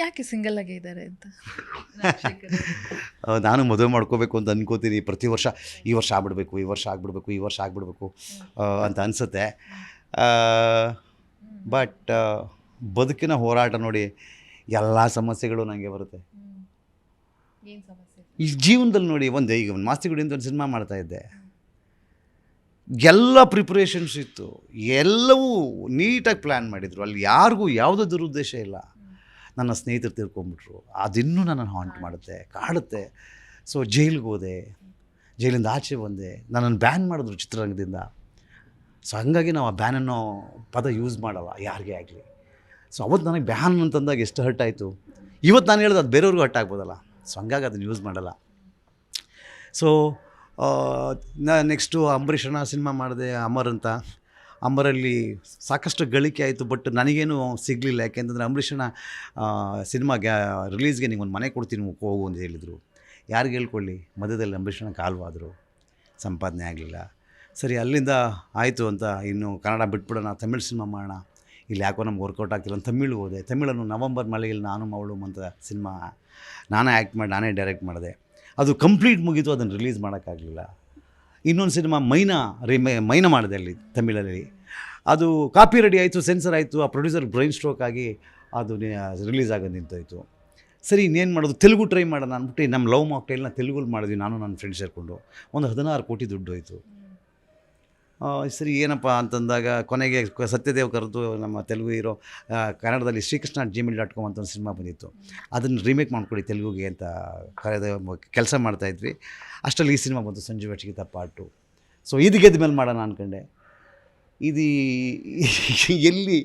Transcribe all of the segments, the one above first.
ಯಾಕೆ ಸಿಂಗಲ್ ಆಗೇ ಇದ್ದಾರೆ ಅಂತ? ನಾನು ಮದುವೆ ಮಾಡ್ಕೋಬೇಕು ಅಂತ ಅನ್ಕೋತೀನಿ. ಪ್ರತಿ ವರ್ಷ ಈ ವರ್ಷ ಆಗ್ಬಿಡ್ಬೇಕು, ಈ ವರ್ಷ ಆಗ್ಬಿಡ್ಬೇಕು, ಈ ವರ್ಷ ಆಗ್ಬಿಡ್ಬೇಕು ಅಂತ ಅನಿಸುತ್ತೆ. ಬಟ್ ಬದುಕಿನ ಹೋರಾಟ ನೋಡಿ ಎಲ್ಲ ಸಮಸ್ಯೆಗಳು ನನಗೆ ಬರುತ್ತೆ. ಈ ಜೀವನದಲ್ಲಿ ನೋಡಿ ಒಂದು, ಈಗ ಒಂದು ಅಂತ ಒಂದು ಸಿನಿಮಾ ಮಾಡ್ತಾ ಇದ್ದೆ. ಎಲ್ಲ ಪ್ರಿಪ್ರೇಷನ್ಸ್ ಇತ್ತು. ಎಲ್ಲವೂ ನೀಟಾಗಿ ಪ್ಲ್ಯಾನ್ ಮಾಡಿದರು. ಅಲ್ಲಿ ಯಾರಿಗೂ ಯಾವುದೇ ದುರುದ್ದೇಶ ಇಲ್ಲ. ನನ್ನ ಸ್ನೇಹಿತರು ತಿರ್ಕೊಂಬಿಟ್ರು ಅದಿನ್ನೂ ನನ್ನನ್ನು ಹಾಂಟ್ ಮಾಡುತ್ತೆ, ಕಾಡುತ್ತೆ. ಸೊ ಜೈಲಿಗೆ ಹೋದೆ. ಜೈಲಿಂದ ಆಚೆ ಬಂದೆ. ನನ್ನನ್ನು ಬ್ಯಾನ್ ಮಾಡಿದ್ರು ಚಿತ್ರರಂಗದಿಂದ. ಸೊ ಹಂಗಾಗಿ ನಾವು ಆ ಬ್ಯಾನ್ ಅನ್ನೋ ಪದ ಯೂಸ್ ಮಾಡಲ್ಲ, ಯಾರಿಗೆ ಆಗಲಿ. ಸೊ ಅವತ್ತು ನನಗೆ ಬ್ಯಾನ್ ಅಂತಂದಾಗ ಎಷ್ಟು ಹರ್ಟ್ ಆಯಿತು? ಇವತ್ತು ನಾನು ಹೇಳಿದ್ರೆ ಅದು ಬೇರೆಯವ್ರಿಗೂ ಹರ್ಟ್ ಆಗ್ಬೋದಲ್ಲ. ಸೊ ಹಂಗಾಗಿ ಅದನ್ನು ಯೂಸ್ ಮಾಡಲ್ಲ. ಸೊ ನಾ ನೆಕ್ಸ್ಟು ಅಂಬರೀಷನ ಸಿನಿಮಾ ಮಾಡಿದೆ, ಅಮರ್ ಅಂತ. ಅಮರಲ್ಲಿ ಸಾಕಷ್ಟು ಗಳಿಕೆ ಆಯಿತು ಬಟ್ ನನಗೇನು ಸಿಗಲಿಲ್ಲ. ಯಾಕೆಂತಂದರೆ ಅಂಬರೀಷನ ಸಿನಿಮಾ ಗ್ಯಾ ರಿಲೀಸ್ಗೆ ನೀವು ಒಂದು ಮನೆ ಕೊಡ್ತೀನಿ ಹೋಗು ಅಂತ ಹೇಳಿದರು. ಯಾರಿಗೆ ಹೇಳ್ಕೊಳ್ಳಿ? ಮಧ್ಯದಲ್ಲಿ ಅಂಬರೀಷನ ಕಾಲ್ವಾದರು. ಸಂಪಾದನೆ ಆಗಲಿಲ್ಲ. ಸರಿ, ಅಲ್ಲಿಂದ ಆಯಿತು ಅಂತ ಇನ್ನು ಕನ್ನಡ ಬಿಟ್ಬಿಡೋಣ, ತಮಿಳ್ ಸಿನಿಮಾ ಮಾಡೋಣ. ಇಲ್ಲಿ ಯಾಕೋ ನಮ್ಗೆ ವರ್ಕೌಟ್ ಆಗ್ತಿಲ್ಲ ಅಂತ ತಮಿಳು ಹೋದೆ. ತಮಿಳನ್ನು ನವಂಬರ್ ಮಳೆಯಲ್ಲಿ ನಾನು ಮವಳು ಅಂತ ಸಿನಿಮಾ, ನಾನೇ ಆ್ಯಕ್ಟ್ ಮಾಡಿ, ನಾನೇ ಡೈರೆಕ್ಟ್ ಮಾಡಿದೆ. ಅದು ಕಂಪ್ಲೀಟ್ ಮುಗೀತು, ಅದನ್ನು ರಿಲೀಸ್ ಮಾಡೋಕ್ಕಾಗಲಿಲ್ಲ. ಇನ್ನೊಂದು ಸಿನಿಮಾ ಮೈನಾ ರಿಮೇ, ಮೈನ ಮಾಡಿದೆ ಅಲ್ಲಿ ತಮಿಳಲ್ಲಿ. ಅದು ಕಾಪಿ ರೆಡಿ ಆಯಿತು, ಸೆನ್ಸರ್ ಆಯಿತು, ಆ ಪ್ರೊಡ್ಯೂಸರ್ ಬ್ರೈನ್ ಸ್ಟ್ರೋಕ್ ಆಗಿ ಅದು ರಿಲೀಸ್ ಆಗೋದು ನಿಂತೋಯ್ತು. ಸರಿ, ಇನ್ನೇನು ಮಾಡೋದು? ತೆಲುಗು ಟ್ರೈ ಮಾಡೋಣ ಅಂದ್ಬಿಟ್ಟು ನಮ್ಮ ಲವ್ ಮಾಕ್ಟೈಲ್ನ ತೆಲುಗುಲ್ ಮಾಡಿದ್ವಿ, ನಾನು, ನನ್ನ ಫ್ರೆಂಡ್ಸ್ ಸೇರಿಕೊಂಡು. ಒಂದು ಹದಿನಾರು ಕೋಟಿ ದುಡ್ಡು ಹೋಯಿತು. ಸರಿ, ಏನಪ್ಪ ಅಂತಂದಾಗ ಕೊನೆಗೆ ಸತ್ಯದೇವ್ ಕರೆದು ನಮ್ಮ ತೆಲುಗು ಇರೋ ಕನ್ನಡದಲ್ಲಿ ಶ್ರೀಕೃಷ್ಣ ಜಿಮೇಲ್ ಡಾಟ್ ಕಾಮ್ ಅಂತ ಒಂದು ಸಿನಿಮಾ ಬಂದಿತ್ತು. ಅದನ್ನು ರೀಮೇಕ್ ಮಾಡ್ಕೊಡಿ ತೆಲುಗುಗೆ ಅಂತ ಕರೆದ ಕೆಲಸ ಮಾಡ್ತಾಯಿದ್ವಿ ಅಷ್ಟರಲ್ಲಿ ಈ ಸಿನಿಮಾ ಬಂತು, ಸಂಜೀವ್ ವೆಚ್ಚಿಗಿತ ಪಾರ್ಟು ಸೊ ಇದು ಗೆದ್ದ ಮೇಲೆ ಮಾಡೋಣ ಅಂದ್ಕೊಂಡೆ ಇದು ಎಲ್ಲಿ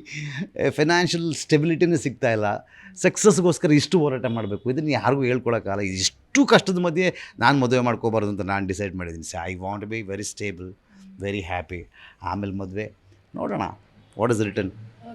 ಫೈನಾನ್ಷಿಯಲ್ ಸ್ಟೆಬಿಲಿಟಿನೇ ಸಿಗ್ತಾ ಇಲ್ಲ. ಸಕ್ಸಸ್ಗೋಸ್ಕರ ಇಷ್ಟು ಹೋರಾಟ ಮಾಡಬೇಕು. ಇದನ್ನು ಯಾರಿಗೂ ಹೇಳ್ಕೊಳಕ್ಕಾಗಲ್ಲ. ಇಷ್ಟು ಕಷ್ಟದ ಮಧ್ಯೆ ನಾನು ಮದುವೆ ಮಾಡ್ಕೋಬಾರ್ದು ಅಂತ ನಾನು ಡಿಸೈಡ್ ಮಾಡಿದ್ದೀನಿ. See I want be very stable very happy ಆಮೇಲೆ ಮದುವೆ. ನೋಡೋಣ ವಾಟ್ ಇಸ್ ರಿಟರ್ನ್